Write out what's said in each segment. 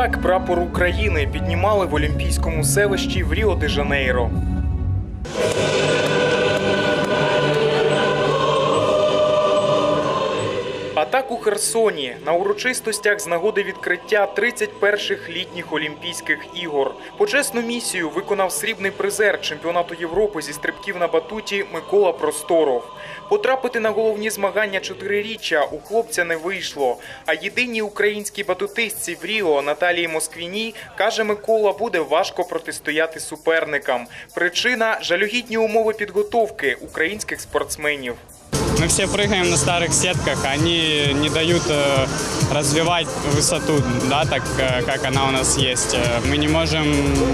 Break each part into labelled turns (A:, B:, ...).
A: Так прапор України піднімали в Олімпійському селищі в Ріо-де-Жанейро. А так у Херсоні на урочистостях з нагоди відкриття 31-х літніх Олімпійських ігор почесну місію виконав срібний призер чемпіонату Європи зі стрибків на батуті Микола Просторов. Потрапити на головні змагання чотириріччя у хлопця не вийшло. А єдиній українській батутистці в Ріо Наталії Москвіні каже Микола, буде важко протистояти суперникам. Причина жалюгідні умови підготовки українських спортсменів.
B: Мы все прыгаем на старых сетках, они не дают э, развивать высоту, да, так э, как она у нас есть. Э, Мы не можем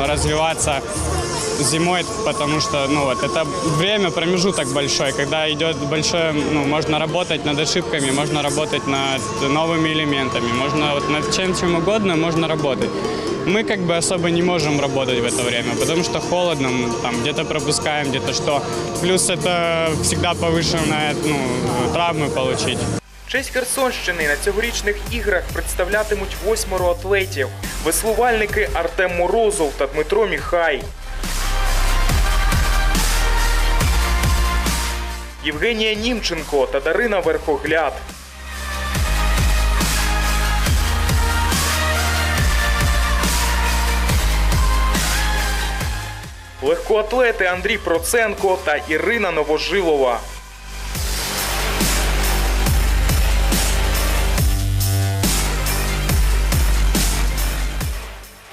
B: развиваться зимой, потому что, ну вот, это время, промежуток большой, когда идет большое, ну, можно работать над ошибками, можно работать над новыми элементами, можно вот над чем чем угодно можно работать. Мы как бы особо не можем работать в это время, потому что холодно, мы там где-то пропускаем, где-то что. Плюс это всегда повышенная, ну, травмы получить.
A: Честь Херсонщини на цьогорічних іграх представлятимуть восьмеро атлетів: веслувальники Артем Морозов та Дмитро Міхай. Євгенія Німченко та Дарина Верхогляд. Легкоатлети Андрій Проценко та Ірина Новожилова.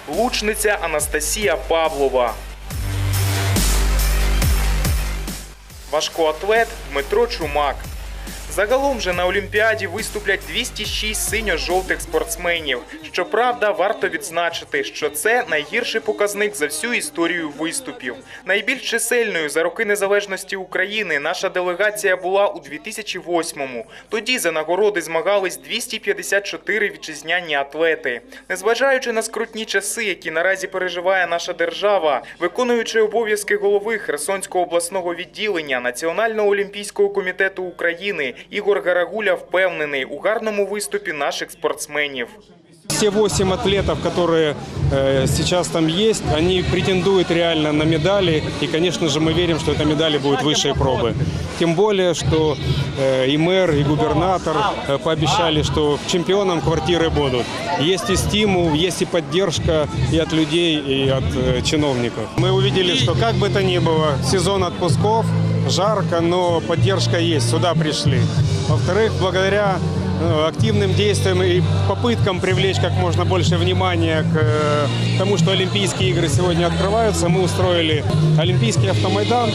A: Лучниця Анастасія Павлова. Важкоатлет Дмитро Чумак. Загалом же на Олімпіаді виступлять 206 синьо-жовтих спортсменів. Щоправда, варто відзначити, що це найгірший показник за всю історію виступів. Найбільш чисельною за роки незалежності України наша делегація була у 2008-му. Тоді за нагороди змагались 254 вітчизняні атлети. Незважаючи на скрутні часи, які наразі переживає наша держава, виконуючи обов'язки голови Херсонського обласного відділення Національного олімпійського комітету України Ігор Гарагуля впевнений у гарному виступі наших спортсменів.
C: Все восемь атлетов, которые э, сейчас там есть, они претендуют реально на медали. И, конечно же, мы верим, что эта медали будет высшей пробы. Тем более, что э, и мэр, и губернатор э, пообещали, что чемпионом квартиры будут. Есть и стимул, есть и поддержка и от людей, и от э, чиновников. Мы увидели, что как бы то ни было, сезон отпусков, жарко, но поддержка есть, сюда пришли. Во-вторых, благодаря активным действиям и попыткам привлечь как можно больше внимания к э, тому, что Олимпийские игры сегодня открываются, мы устроили Олимпийский автомайдан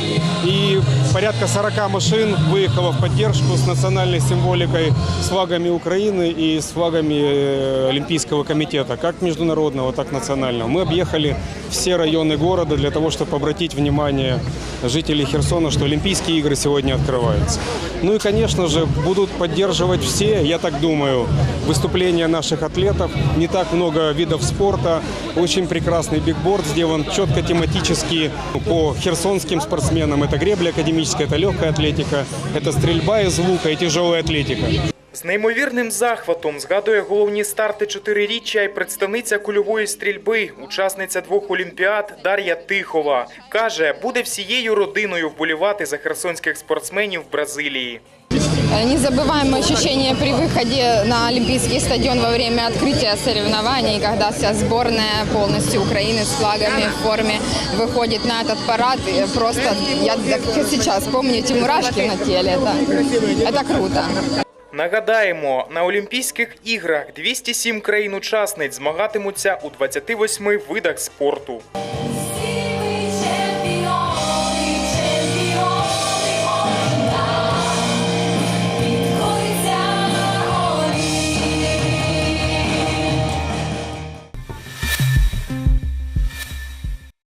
C: и порядка 40 машин выехало в поддержку с национальной символикой, с флагами Украины и с флагами э, Олимпийского комитета, как международного, так и национального. Мы объехали все районы города для того, чтобы обратить внимание жителей Херсона, что Олимпийские игры сегодня открываются. Ну и, конечно же, будут поддерживать все, я так думаю, выступления наших атлетов. Не так много видов спорта. Очень прекрасный бигборд сделан четко тематически по херсонским спортсменам. Это гребля академическая, это легкая атлетика, это стрельба из лука и тяжелая атлетика.
A: З неймовірним захватом згадує головні старти чотириріччя і представниця кульової стрільби, учасниця двох олімпіад Дар'я Тихова. Каже, буде всією родиною вболівати за херсонських спортсменів в Бразилії.
D: Незабываемое ощущение при выходе на Олимпийский стадион во время открытия соревнований, когда вся сборная полностью Украины с флагами в форме выходит на этот парад. И просто я так сейчас помню эти мурашки на теле. Это, это круто.
A: Нагадаємо, на Олімпійських іграх 207 країн-учасниць змагатимуться у 28 видах спорту.